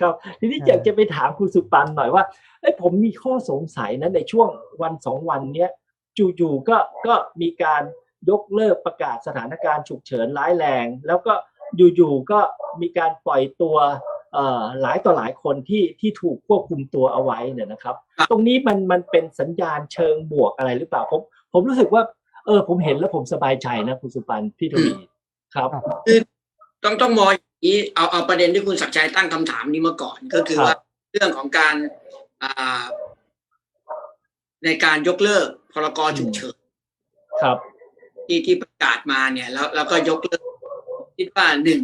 ครับ ทีนี้เออออยากจะไปถามคุณสุปันหน่อยว่าเอ้ยผมมีข้อสงสัยนะในช่วงวันสองวันเนี้ยจู่ๆก็ก็มีการยกเลิกประกาศสถานการณ์ฉุกเฉินร้ายแรง แล้วก็อยู่ๆก็มีการปล่อยตัวเอ่อหลายต่อหลายคนที่ที่ถูกควบคุมตัวเอาไว้เนี่ยนะครับครับ ตรงนี้มันมันเป็นสัญญาณเชิงบวกอะไรหรือเปล่าผมผมรู้สึกว่า เออผมเห็นแล้วผมสบายใจนะคุณสุปันพี่ทวีครับต้องต้องมองอย่าง นี้เอาเอาประเด็นที่คุณศักดิ์ชัยตั้งคำถามนี้มาก่อน ก็คือครับว่าเรื่องของการอ่าในการยกเลิกพรกฉุกเฉินครับ ที่ที่ประกาศมาเนี่ย แล้วแล้วก็ยกเลิกคิดว่าหนึ่ง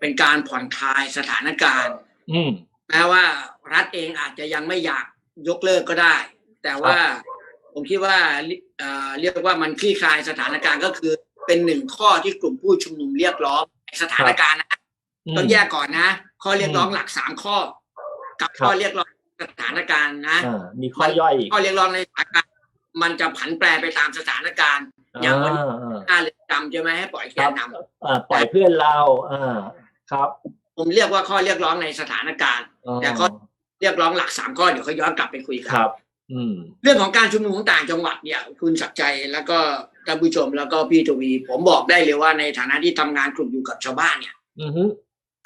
เป็นการผ่อนคลายสถานการณ์ อืมแม้ว่ารัฐเองอาจจะยังไม่อยากยกเลิกก็ได้ แต่ว่าผมคิดว่าเอ่อเรียกว่ามันคลี่คลายสถานการณ์ก็คือ เป็นหนึ่งข้อที่กลุ่มผู้ชุมนุมเรียกร้องใน สถานการณ์นะมต้องแยกก่อนนะ ข้อเรียกร้องหลักสามข้อ กับครับข้อเรียกร้องสถานการณ์นะอ่ามีข้อย่อยอีกข้อเรียกร้องในสถานการณ์มันจะผันแปรไปตามสถานการณ์ อย่างวันนี้อ่าหน้าเรือนจำใช่ไหมให้ปล่อยแกครันบนำอ่าปล่อยเพื่อนเราอ่าครับ ผมเรียกว่าข้อเรียกร้องในสถานการณ์อ๋อแต่ข้อเรียกร้องหลักสามข้อเดี๋ยวเขาย้อนกลับไปคุยกัคนรับอืมเรื่องของการชุมนุมของต่างจังหวัดเนี่ย คุณศักดิ์ใจแล้วก็ ท่านผู้ชมแล้วก็พี่ทวี ผมบอกได้เลยว่าในฐานะที่ทำงานกลุ่มอยู่กับชาวบ้านเนี่ยอือฮึ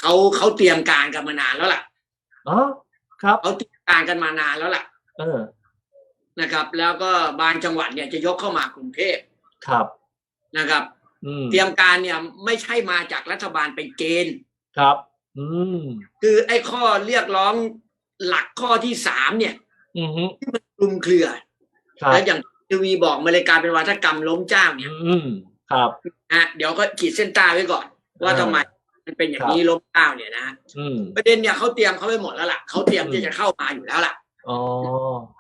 เขาเขาเตรียมการกันมานานแล้วล่ะอ๋อครับเขาเตรียมการกันมานานแล้วล่ะ เออ นะครับ แล้วก็บางจังหวัดเนี่ยจะยกเข้ามากรุงเทพครับนะครับอืมเตรียมการเนี่ยไม่ใช่มาจากรัฐบาลไปเกณฑ์ครับ อืมคือไอ้ข้อเรียกร้องหลักข้อที่สามเนี่ยอือฮึคลุมเครือครับแล้วอย่าง ทวีบอกมาเลยกลารเป็นวาทกรรมล้มเจ้าเนี่ยอืมครับนะเดี๋ยวก็ขีดเส้นใต้ไว้ก่อน ว่าอ่าทำไมมันเป็นอย่างนี้ล้มเจ้าเนี่ยนะอืมประเด็นเนี่ยเขาเตรียมเขาไปหมดแล้วล่ะเขาเตรียมที่จะเข้ามาอยู่แล้วล่ะอ๋อ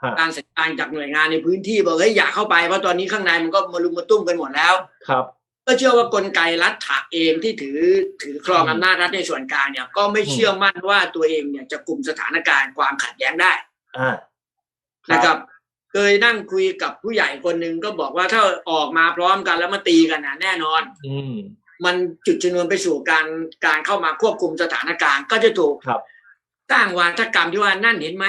ฮะการสัญญาณจากหน่วยงานในพื้นที่บอกเฮ้ยอยากเข้าไปเพราะตอนนี้ข้างในมันก็มารุมมาตุ้มกันหมดแล้ว ครับ ก็เชื่อว่ากลไกรัฐเองที่ถือถือครองอืมอำนาจรัฐในส่วนกลางเนี่ย ก็ไม่อืมเชื่อมั่นว่าตัวเองเนี่ยจะกลุ่มสถานการณ์ความขัดแย้งได้อ่านะครับ เคยนั่งคุยกับผู้ใหญ่คนหนึ่งก็บอกว่าถ้าออกมาพร้อมกันแล้วมาตีกันนะแน่นอน อืม มันจุดชนวนไปสู่การการเข้ามาควบคุมสถานการณ์ ก็จะถูกครับ สร้างวาทกรรมที่ว่านั่นเห็นไหม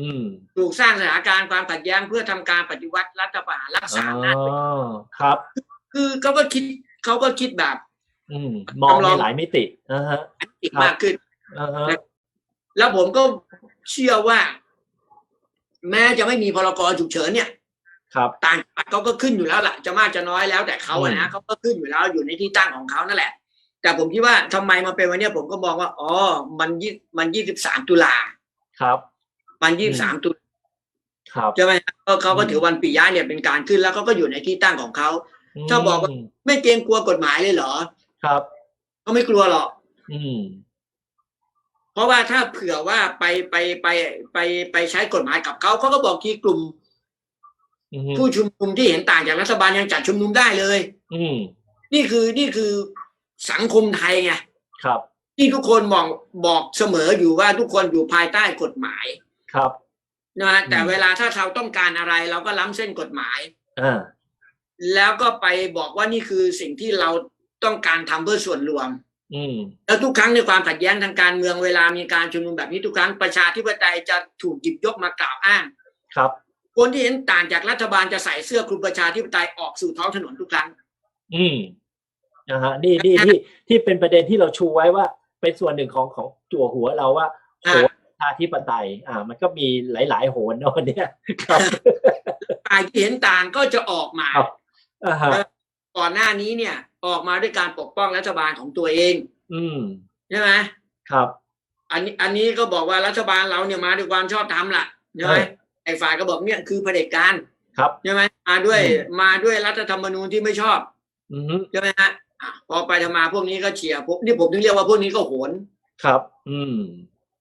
อืมถูกสร้างสถานการณ์ความขัดแย้งเพื่อทำการปฏิวัติรัฐประหารรักอ๋ษาอำนาจอครับ คือเขาก็คิดเขาก็คิดแบบ อืม มองจำลในองหลายมิติอ่าฮะ อีกครับมากขึ้น อ่าฮะ แล้วผมก็เชื่อว่า แม้จะไม่มีพรกฉุกเฉินเนี่ย ครับ ต่างจังหวัดเขาก็ขึ้นอยู่แล้วล่ะ จะมากจะน้อยแล้วแต่เขาอะอืนะมเขาก็ขึ้นอยู่แล้วอยู่ในที่ตั้งของเขานั่นแหละ แต่ผมคิดว่าทำไมมาเป็นวันเนี้ยผมก็มองว่าอ๋อมันยี่มันยี่สิบสามตุลาครับ มันยี่สิบสามตุลา ครับ ใช่ไหมครับก็เขาก็อืมถือวันปิยะเนี่ยเป็นการขึ้นแล้วเขาก็อยู่ในที่ตั้งของเขา ถ้าบอกว่ามไม่เกรงกลัวกฎหมายเลยเหรอ ครับเขาไม่กลัวหรอก อืม เพราะว่าถ้าเผื่อว่าไปไปไปไปไปใช้กฎหมายกับเขาเขาก็บอกที่กลุ่มอืมผู้ชุมนุมที่เห็นต่างจากรัฐบาลยังจัดชุมนุมได้เลย อืมนี่คือนี่คือสังคมไทยไงครับ ที่ทุกคนมองบอกเสมออยู่ว่าทุกคนอยู่ภายใต้กฎหมายครับนะฮะแต่อืมเวลาถ้าเราต้องการอะไร เราก็ล้ำเส้นกฎหมายอ่าแล้วก็ไปบอกว่านี่คือสิ่งที่เราต้องการทำเพื่อส่วนรวมอืม แล้วทุกครั้งในความขัดแย้งทางการเมืองเวลามีการชุมนุมแบบนี้ทุกครั้งประชาธิปไตยจะถูกหยิบยกมากล่าวอ้าง ครับ คนที่เห็นต่างจากรัฐบาลจะใส่เสื้อคลุมประชาธิปไตยออกสู่ท้องถนนทุกครั้ง อืมนะฮะนี่นี่ที่ที่เป็นประเด็นที่เราชูไว้ว่า เป็นส่วนหนึ่งของของจั่วหัวเราว่าโหอ่านประชาธิปไตย อ่า มันก็มีหลาย ๆ โหนเนอะวันเนี้ยครับฝ่ายที่เห็นต่างก็จะออกมาครับอ่าฮะก่อนหน้านี้เนี่ย ออกมาด้วยการปกป้องรัฐบาลของตัวเอง อืมใช่ไหมครับ อันนี้อันนี้ก็บอกว่ารัฐบาลเราเนี่ยมาด้วยความชอบธรรมล่ะใช่ไหมเออไอ้ฝ่ายก็บอกเนี่ยคือเผด็จการครับใช่ไหมมาด้วยอืมมาด้วยรัฐธรรมนูญที่ไม่ชอบอืมใช่ไหมฮะอะพอไปทำมาพวกนี้ก็เชียร์พวกนี่ผมถึงเรียกว่าพวกนี้ก็โหนครับ อืม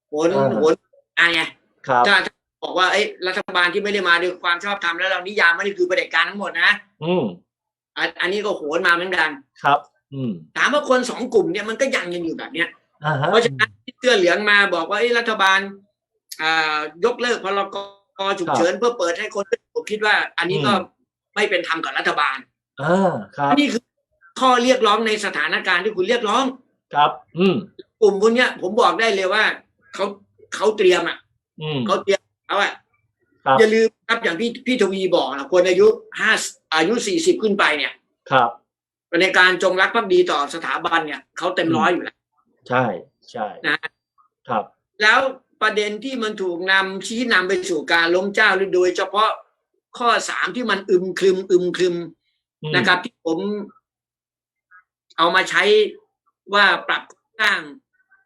โหนอ่าโหนอะไรไงครับถ้าถ้าบอกว่าเอ้ยรัฐบาลที่ไม่ได้มาด้วยความชอบธรรมแล้วเรานิยามมันนี่คือเผด็จการทั้งหมดนะ อืม อันอันนี้ก็โหนมาเหมือนกันครับ อืมถามว่าคนสองกลุ่มเนี่ยมันก็ยังยังอยู่แบบเนี้ยอ่าฮะเพราะฉะนั้นที่เสื้อเหลืองมาบอกว่าเอ้ยรัฐบาลอ่ายกเลิกพรกฉุกเฉินเพื่อเปิดให้คนผมคิดว่า อันนี้ก็ไม่เป็นธรรมกับรัฐบาลอ่าครับนี่คือข้อเรียกร้องในสถานการณ์ที่คุณเรียกร้องครับ อืมกลุ่มพวกเนี้ย ผมบอกได้เลยว่าเขาเขาเตรียมอะอืมเขาเตรียมเขาอะ ครับ อย่าลืมครับอย่างพี่พี่ทวีบอกนะคนอายุห้าอายุสี่สิบขึ้นไปเนี่ยครับในการจงรักภักดีต่อสถาบันเนี่ยเขาเต็มร้อยอยู่แล้ว ใช่ใช่นะครับ แล้วประเด็นที่มันถูกนำชี้นำไปสู่การล้มเจ้าหรือโดย เฉพาะข้อสามที่มันอึมครึมอึมครึมอืมนะครับ ที่ผม เอามาใช้ว่าปรับสร้าง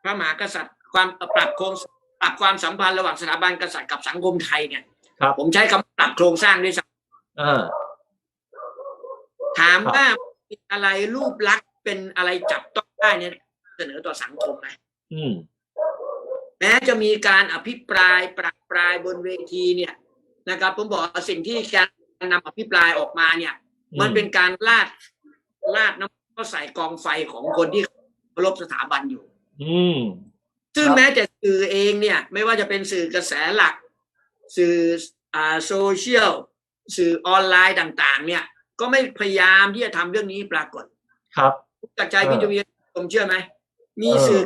พระมหากษัตริย์ ความปรับโครงปรับความสัมพันธ์ระหว่างสถาบันกษัตริย์กับสังคมไทยเนี่ย ครับ ผมใช้คำว่าปรับโครงสร้างด้วยซ้เออำถามว่ามีอะไรรูปลักษณ์เป็นอะไรจับต้องได้เนี่ยเสนอต่อสังคมไหมอืมแม้จะมีการอภิปรายปรักปรายบนเวทีเนี่ยนะครับ ผมบอกว่าสิ่งที่การนำอภิปรายออกมาเนี่ย มันเป็นการลาดลาดน้ำก็ใส่กองไฟของคนที่เคารพสถาบันอยู่ อืมซึ่งครับแม้แต่สื่อเองเนี่ย ไม่ว่าจะเป็นสื่อกระแสหลัก สื่ออ่าโซเชียลสื่อออนไลน์ต่างๆ เนี่ย ก็ไม่พยายามที่จะทำเรื่องนี้ปรากฏ ครับจากใจเออพี่ทวีผมเชื่อไหม มีเออสื่อ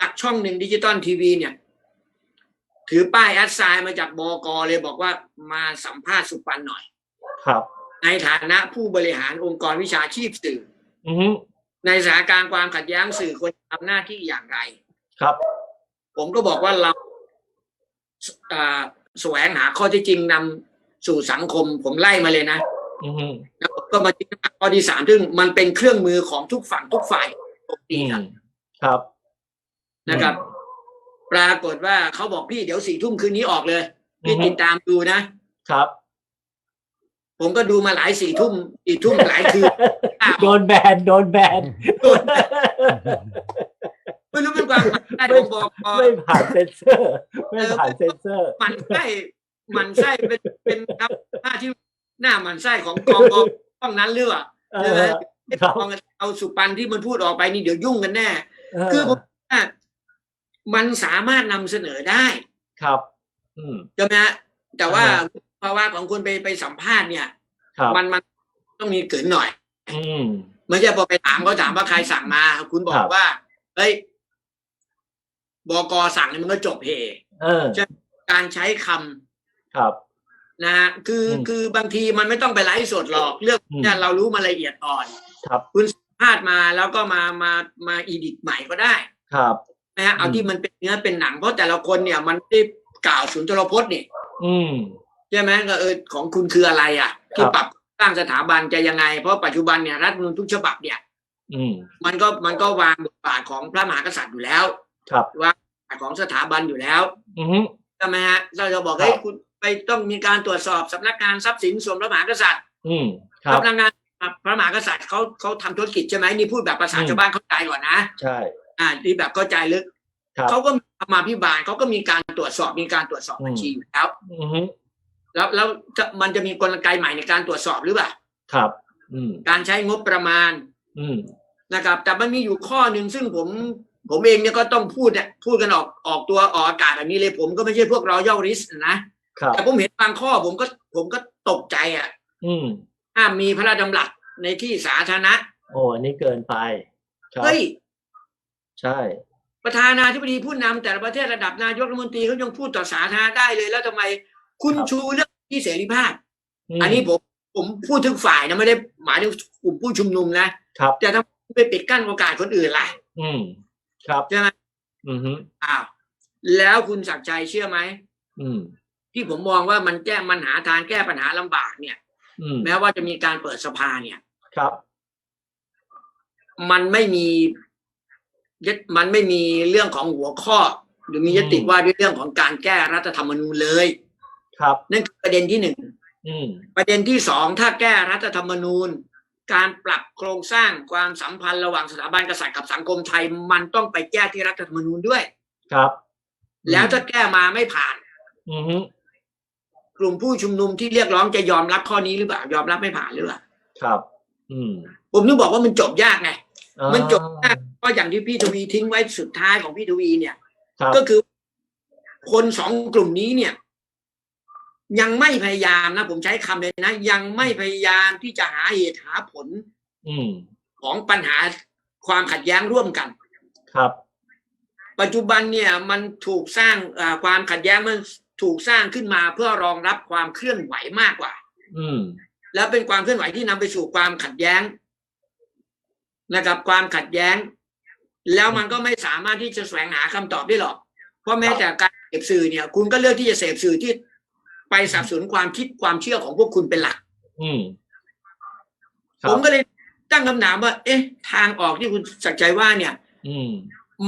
จากช่องหนึ่งดิจิตอลทีวีเนี่ย ถือป้ายแอดไซน์มาจากบกเลยบอกว่ามาสัมภาษณ์สุปันหน่อย ครับ ในฐานะผู้บริหารองค์กรวิชาชีพสื่ออืมในสถานการณ์ความขัดแย้งสื่อควรทำหน้าที่อย่างไร ครับ ผมก็บอกว่าเราอ่า แสวงหาข้อเที่จริงนำสู่สังคมผมไล่มาเลยนะอืมแล้วก็มาที่ข้อที่สามซึ่งมันเป็นเครื่องมือของทุกฝั่งทุกฝ่ายตรงอืนี้มครับครับนะครับ ปรากฏว่าเขาบอกพี่เดี๋ยวสี่ทุ่มคืนนี้ออกเลยพี่อือฮึติดตามดูนะครับ ผมก็ดูมาหลายสี่ทุ่มสี่ทุ่มหลายคืนโดนแบนโดนแบนโดนไม่รู้เป็นความหมายได้ผมบอกพอไม่ผ่านเซนเซอร์ ไม่ผ่านเซนเซอร์หมันไส้หมันไส้เป็นเป็นครับหน้าที่หน้าหมันไส้ของกองกองห้องนั้นหรือเปล่าเอใช่ไหมอครับเอาเอาสุปันที่มันพูดออกไปนี่เดี๋ยวยุ่งกันแน่เออคือผมว่ามันสามารถนำเสนอได้ ครับ อืมใช่ไหมฮะแต่ว่าอ่าภาวะของคนไปไปสัมภาษณ์เนี่ยครับมันมันต้องมีเกินหน่อย อืมไม่ใช่พอไปถามเขาถามว่าใครสั่งมา คุณบอครักบว่าเฮ้ยบกสั่งเนี่ยมันก็จบเห เออการใช้คำครับนะฮะคืออมคือบางทีมันไม่ต้องไปไลฟ์สดหรอกเรื่องอืมเนี่ยเรารู้มาละเอียดอ่อน ครับ คุณสัมภาษณ์มาแล้วก็มามามาอีดิทใหม่ก็ได้ ครับนะฮะเอาอืมที่มันเป็นเนื้อเป็นหนังเพราะแต่ละคนเนี่ยมันไม่ได้กล่าวสุนทรพจน์นี่อืมใช่ไหมก็เออของคุณคืออะไรอะที่ครับปรับสร้างสถาบันจะยังไง เพราะปัจจุบันเนี่ยรัฐธรรมนูญทุกฉบับเนี่ย อืมมันก็มันก็วางบทบาทของพระมหากษัตริย์อยู่แล้ว ครับวางบทบาท ของสถาบันอยู่แล้วอืมใช่ไหมฮะเราจะบอกครับเฮ้ยคุณไปต้องมีการตรวจสอบสำนักงานทรัพย์สินส่วนพระมหากษัตริย์ อืมครับสำนักงานพระมหากษัตริย์เขาเขาทำธุรกิจใช่ไหมนี่พูดแบบภาษาอืมชาวบ้านเข้าใจก่อนนะใช่อ่านี่แบบเข้าใจลึกครับเขาก็มีธรรมาภิบาลเขาก็มีการตรวจสอบมีการตรวจสอบอืมบัญชีอยู่แล้วอืมแล้วแล้วจะมันจะมีกลไกใหม่ในการตรวจสอบหรือเปล่าครับ อืมการใช้งบประมาณ อืมนะครับ แต่มันมีอยู่ข้อหนึ่งซึ่งผม ผมเองเนี่ยก็ต้องพูดเนี่ยพูดกันออกออกตัวออกอากาศแบบนี้เลย ผมก็ไม่ใช่พวกเราย่อริสนะครับแต่ผมเห็นบางข้อผมก็ผมก็ตกใจอะ อืมห้ามมีพระราชดำรัสในที่สาธารณะ โอ้อันนี้เกินไปครับเฮ้ยใช่ ประธานาธิบดีผู้นำแต่ละประเทศระดับนายกรัฐมนตรีเขายังพูดต่อสาธารณะได้เลย แล้วทำไมคุณชูเรื่องที่เสรีภาพมอันนี้ผมผมพูดถึงฝ่ายนะไม่ได้หมายถึงกลุ่มผู้ชุมนุมนะครับแต่ถ้าไปปิดกั้นโอกาสคนอื่นล่ะ อืม ครับใช่ไหมอืมฮึอ้าวแล้วคุณศักดิ์ชัยเชื่อไหมอืม ที่ผมมองว่ามันแก้มันหาทางแก้ปัญหาลำบากเนี่ย อืมแม้ว่าจะมีการเปิดสภาเนี่ย ครับ มันไม่มียึดมันไม่มีเรื่องของหัวข้อ หรือมียติอืม ว่าด้วยเรื่องของการแก้รัฐธรรมนูญเลย ครับ นั่นคือประเด็นที่หนึ่งอืมประเด็นที่สองถ้าแก้รัฐธรรมนูญ การปรับโครงสร้างความสัมพันธ์ระหว่างสถาบันกษัตริย์กับสังคมไทย มันต้องไปแก้ที่รัฐธรรมนูญด้วย ครับ แล้วถ้าแก้มาไม่ผ่าน อืมฮึกลุ่มผู้ชุมนุมที่เรียกร้องจะยอมรับข้อนี้หรือเปล่ายอมรับไม่ผ่านหรือเปล่าครับ อืมผมนึกบอกว่ามันจบยากไงอ่ามันจบยากเพราะอย่างที่พี่ทวีทิ้งไว้สุดท้ายของพี่ทวีเนี่ยครับก็คือคนสองกลุ่มนี้เนี่ย ยังไม่พยายามนะ ผมใช้คำเลยนะ ยังไม่พยายามที่จะหาเหตุหาผลอืมของปัญหาความขัดแย้งร่วมกัน ครับ ปัจจุบันเนี่ยมันถูกสร้างอ่าความขัดแย้งมันถูกสร้างขึ้นมาเพื่อรองรับความเคลื่อนไหวมากกว่า อืม แล้วเป็นความเคลื่อนไหวที่นำไปสู่ความขัดแย้ง นะครับ ความขัดแย้ง แล้วมันก็ไม่สามารถที่จะแสวงหาคำตอบได้หรอก เพราะแม้แต่การเสพสื่อเนี่ย คุณก็เลือกที่จะเสพสื่อที่ ไปสนับสนุนความคิดความเชื่อของพวกคุณเป็นหลัก อืมครัผบมก็เลยตั้งคำถามว่า เอ๊ะ ทางออกที่คุณสักดิ์ใจว่าเนี่ย อืม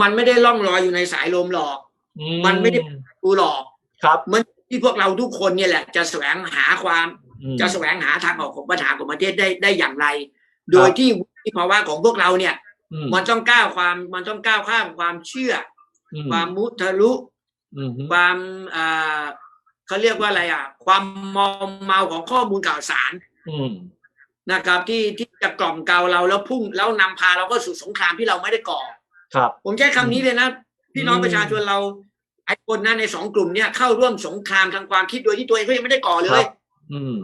มันไม่ได้ล่องลอยอยู่ในสายลมหรอกอืมันไม่ได้ดูหรอกครับ มันที่พวกเราทุกคนเนี่ยแหละ จะแสวงหาความอืมจะแสวงหาทางออกของปัญหาของประเทศได้ได้อย่างไร โดยที่วุฒิภาวะของพวกเราเนี่ยอืมมันต้องก้าวความมันต้องก้าวข้ามความเชื่ออือมความมุทะลุอืมความอ่า เขาเรียกว่าอะไรอะ ความมอมเมาของข้อมูลข่าวสารอืมนะครับ ที่ที่จะกล่อมเกลาเราแล้วพุ่งแล้วนำพาเราก็สู่สงครามที่เราไม่ได้ก่อ ครับ ผมใช้คำนี้เลยนะ พี่น้องอืมประชาชนเราไอ้คนนั้นในสองกลุ่มเนี่ยเข้าร่วมสงครามทางความคิดโดยที่ตัวเองก็ยังไม่ได้ก่อเลครัย บ อืม